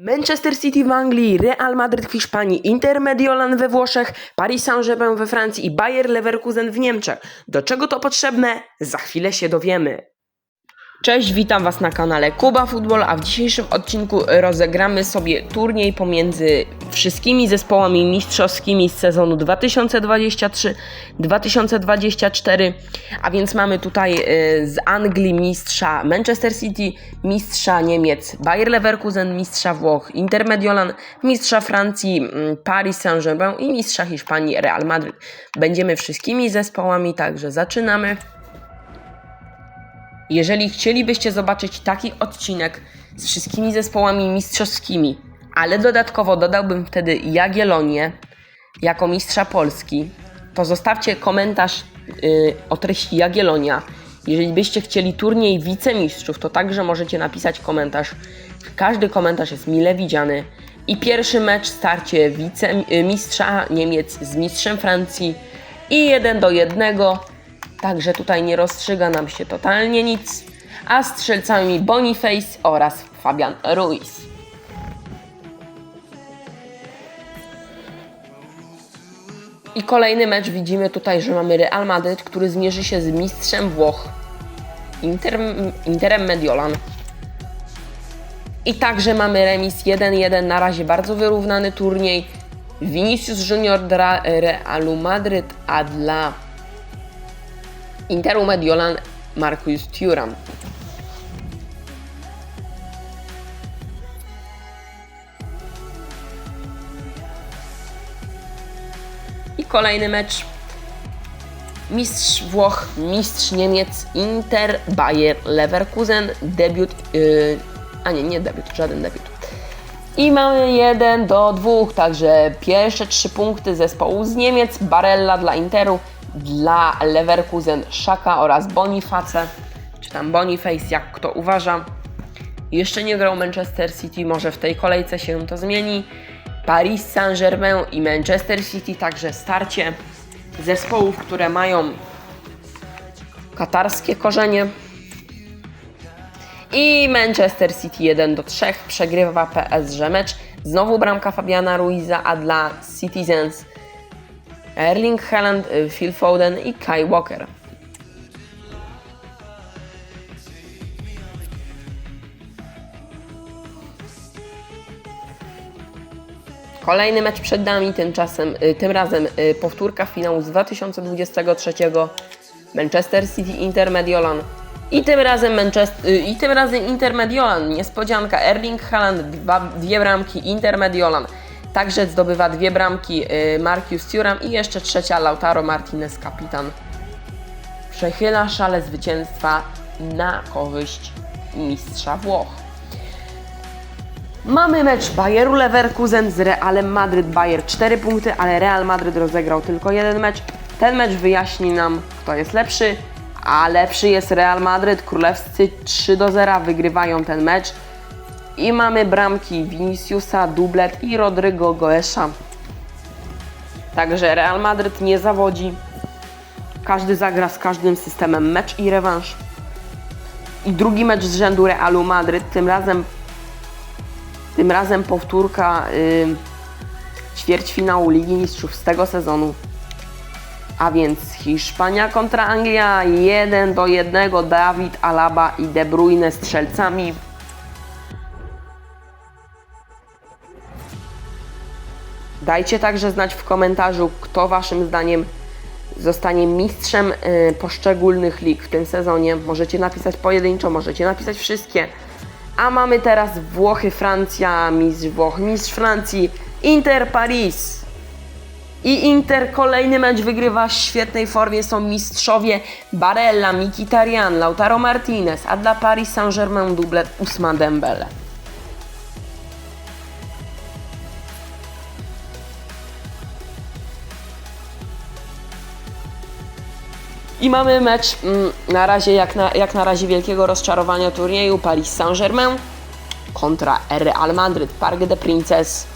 Manchester City w Anglii, Real Madrid w Hiszpanii, Inter Mediolan we Włoszech, Paris Saint-Germain we Francji i Bayer Leverkusen w Niemczech. Do czego to potrzebne? Za chwilę się dowiemy. Cześć, witam Was na kanale Kuba Football, a w dzisiejszym odcinku rozegramy sobie turniej pomiędzy wszystkimi zespołami mistrzowskimi z sezonu 2023-2024, a więc mamy tutaj y, z Anglii mistrza Manchester City, mistrza Niemiec Bayer Leverkusen, mistrza Włoch Inter Mediolan, mistrza Francji mm, Paris Saint-Germain i mistrza Hiszpanii Real Madrid. Będziemy wszystkimi zespołami, także zaczynamy. Jeżeli chcielibyście zobaczyć taki odcinek z wszystkimi zespołami mistrzowskimi, ale dodatkowo dodałbym wtedy Jagiellonię jako mistrza Polski, to zostawcie komentarz yy, o treści Jagiellonia. Jeżeli byście chcieli turniej wicemistrzów, to także możecie napisać komentarz. Każdy komentarz jest mile widziany. I pierwszy mecz starcie wicemistrza Niemiec z mistrzem Francji i 1 do 1. Także tutaj nie rozstrzyga nam się totalnie nic. A strzelcami Boniface oraz Fabian Ruiz. I kolejny mecz widzimy tutaj, że mamy Real Madrid, który zmierzy się z mistrzem Włoch Inter, Interem Mediolan. I także mamy remis 1-1, na razie bardzo wyrównany turniej. Vinicius Junior dla Realu Madryt, a dla Interu Mediolan Marcus Thuram. I kolejny mecz. Mistrz Włoch, mistrz Niemiec, Inter, Bayer, Leverkusen, debiut, yy, a nie, nie debiut, żaden debiut. I mamy 1 do 2, także pierwsze trzy punkty zespołu z Niemiec, Barella dla Interu, dla Leverkusen Szaka oraz Boniface, czy tam Boniface, jak kto uważa. Jeszcze nie grał Manchester City, może w tej kolejce się to zmieni. Paris Saint-Germain i Manchester City, także starcie zespołów, które mają katarskie korzenie. I Manchester City 1 do 3 przegrywa PSG mecz. Znowu bramka Fabiana Ruiza, a dla Citizens Erling Haaland, y, Phil Foden i Kai Walker. Kolejny mecz przed nami, tymczasem, y, tym razem y, powtórka finału z 2023 Manchester City Inter Mediolan. I tym razem Manchester, i tym razem Inter Mediolan. Niespodzianka Erling Haaland, dwa, dwie bramki Inter Mediolan. Także zdobywa dwie bramki y, Marcus Thuram i jeszcze trzecia Lautaro Martinez, kapitan. Przechyla szale zwycięstwa na korzyść mistrza Włoch. Mamy mecz Bayeru Leverkusen z Realem Madryt. Bayer 4 punkty, ale Real Madryt rozegrał tylko jeden mecz. Ten mecz wyjaśni nam, kto jest lepszy, a lepszy jest Real Madryt. Królewscy 3 do 0 wygrywają ten mecz. I mamy bramki Viniciusa, Dublet i Rodrygo Goesza. Także Real Madryt nie zawodzi. Każdy zagra z każdym systemem mecz i rewanż. I drugi mecz z rzędu Realu Madryt, tym razem tym razem powtórka yy, ćwierćfinału Ligi Mistrzów z tego sezonu. A więc Hiszpania kontra Anglia 1 do 1 Dawid Alaba i De Bruyne strzelcami Dajcie także znać w komentarzu, kto Waszym zdaniem zostanie mistrzem y, poszczególnych lig w tym sezonie. Możecie napisać pojedynczo, możecie napisać wszystkie. A mamy teraz Włochy, Francja, mistrz Włoch, mistrz Francji, Inter Paris. I Inter kolejny mecz wygrywa w świetnej formie. Są mistrzowie Barella, Mkhitaryan, Lautaro Martinez, a dla Paris Saint-Germain dublet Usman Dembele. Mamy mecz mm, na razie, jak na, jak na razie wielkiego rozczarowania turnieju Paris Saint-Germain kontra Real Madrid, Parc des Princes.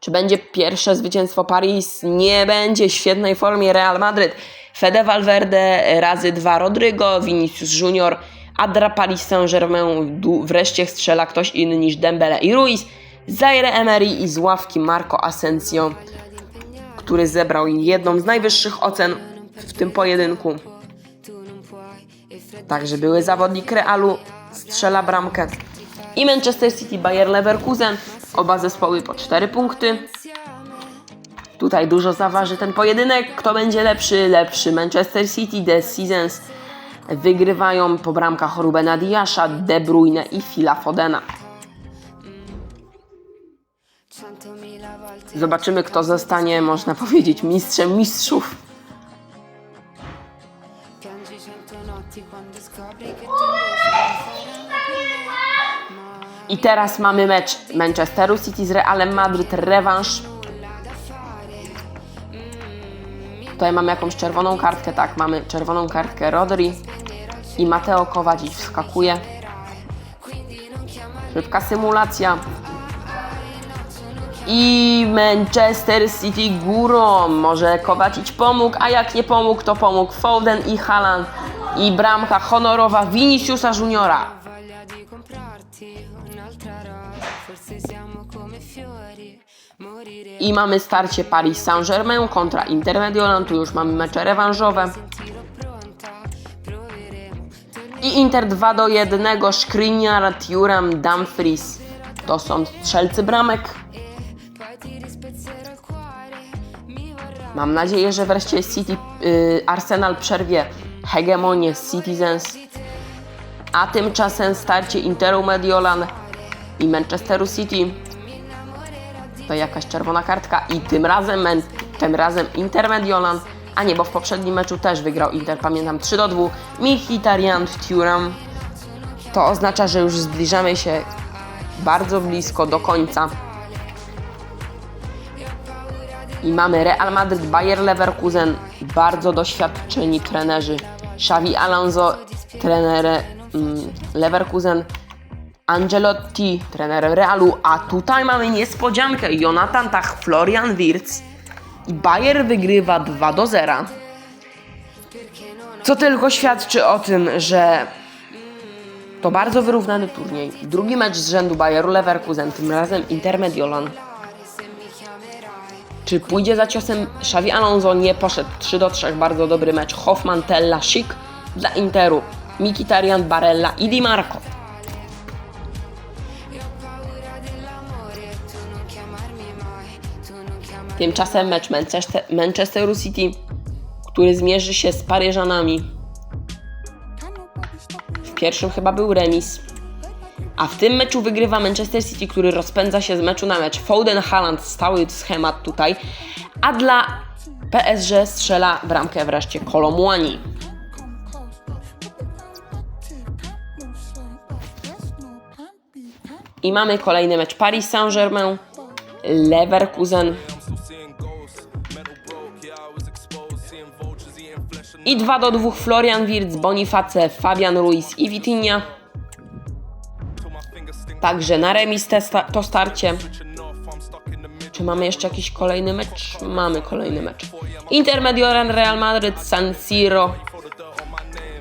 Czy będzie pierwsze zwycięstwo Paris? Nie będzie w świetnej formie Real Madrid. Fede Valverde razy dwa Rodrygo, Vinicius Junior, a dla Paris Saint-Germain wreszcie strzela ktoś inny niż Dembele i Ruiz. Zaire Emery i z ławki Marco Asensio, który zebrał jedną z najwyższych ocen w tym pojedynku. Także były zawodnik Realu, strzela bramkę. I Manchester City, Bayer Leverkusen, oba zespoły po 4 punkty. Tutaj dużo zaważy ten pojedynek. Kto będzie lepszy? Lepszy Manchester City, The Seasons wygrywają po bramkach Rubena Diasza, De Bruyne i Phila Fodena. Zobaczymy, kto zostanie, można powiedzieć, mistrzem mistrzów. I teraz mamy mecz Manchesteru City z Realem Madryt, rewanż. Tutaj mamy jakąś czerwoną kartkę, tak, mamy czerwoną kartkę Rodri i Mateo Kowacic wskakuje. Szybka symulacja. I Manchester City górą. Może Kowacic pomógł, a jak nie pomógł, to pomógł Foden i Haaland. I bramka honorowa Viniciusa Juniora. I mamy starcie Paris Saint-Germain kontra Inter Mediolan. Tu już mamy mecze rewanżowe. I Inter 2 do 1. Skriniar, Thuram, Dumfries. To są strzelcy bramek. vorrà Mam nadzieję, że wreszcie City, y, Arsenal przerwie hegemonię Citizens. A tymczasem starcie Interu Mediolan i Manchesteru City. To jakaś czerwona kartka i tym razem, tym razem Inter Mediolan. A nie, bo w poprzednim meczu też wygrał Inter, pamiętam 3 do 2. Mkhitaryan, Thuram. To oznacza, że już zbliżamy się bardzo blisko do końca. I mamy Real Madrid, Bayer Leverkusen, bardzo doświadczeni trenerzy. Xavi Alonso, trener mm, Leverkusen, Angelotti, trener Realu, a tutaj mamy niespodziankę. Jonathan Tach, Florian Wirtz i Bayer wygrywa 2 do 0. Co tylko świadczy o tym, że to bardzo wyrównany turniej. Drugi mecz z rzędu Bayeru Leverkusen, tym razem Inter Mediolan. Czy pójdzie za ciosem Xavi Alonso? Nie poszedł. 3 do 3, bardzo dobry mecz. Hoffman, Tella, Schick dla Interu. Mkhitaryan, Barella i Di Marco. Tymczasem mecz Manchester, Manchesteru City, który zmierzy się z Paryżanami. W pierwszym chyba był remis. A w tym meczu wygrywa Manchester City, który rozpędza się z meczu na mecz. Foden, Haaland, stały schemat tutaj. A dla PSG strzela bramkę wreszcie Kolomłani. I mamy kolejny mecz Paris Saint-Germain, Leverkusen. I 2 do 2 Florian Wirtz, Boniface, Fabian Ruiz i Vitinha. Także na remis te sta- to starcie. Czy mamy jeszcze jakiś kolejny mecz? Mamy kolejny mecz. Inter Mediolan, Real Madrid, San Siro.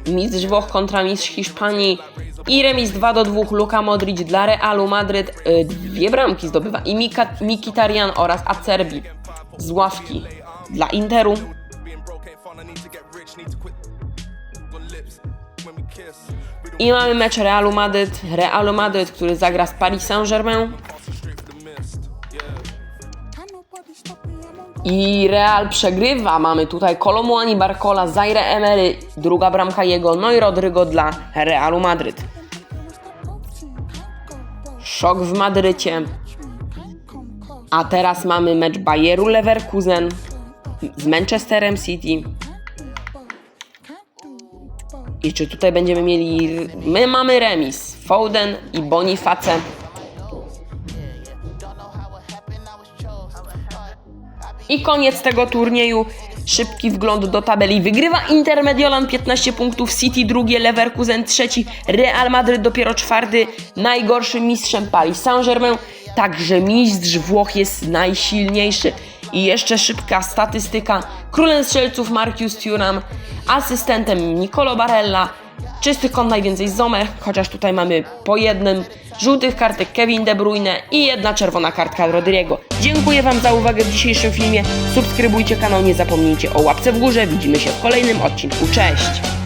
Mistrz Włoch kontra mistrz Hiszpanii. I remis 2 do 2 Luka Modric dla Realu Madryt. Y, Dwie bramki zdobywa. I Mika, Mikitarian oraz Acerbi z ławki dla Interu. I mamy mecz Realu Madryt. Realu Madryt, który zagra z Paris Saint-Germain. I Real przegrywa. Mamy tutaj Kolomuani, Barcola, Zaire Emery, druga bramka jego, no i Rodrygo dla Realu Madryt. Szok w Madrycie. A teraz mamy mecz Bayeru Leverkusen z Manchesterem City. I czy tutaj będziemy mieli. My mamy remis. Foden i Boniface. I koniec tego turnieju. Szybki wgląd do tabeli. Wygrywa Inter Mediolan 15 punktów, City drugie, Leverkusen trzeci, Real Madryt dopiero czwarty, najgorszym mistrzem Paris Saint-Germain. Także mistrz Włoch jest najsilniejszy. I jeszcze szybka statystyka. Królem strzelców Marcus Thuram, asystentem Nicolo Barella, Czystych kąt najwięcej Zomę, chociaż tutaj mamy po jednym. Żółtych kartek Kevin De Bruyne i jedna czerwona kartka Rodrigo. Dziękuję Wam za uwagę w dzisiejszym filmie. Subskrybujcie kanał, nie zapomnijcie o łapce w górze. Widzimy się w kolejnym odcinku. Cześć!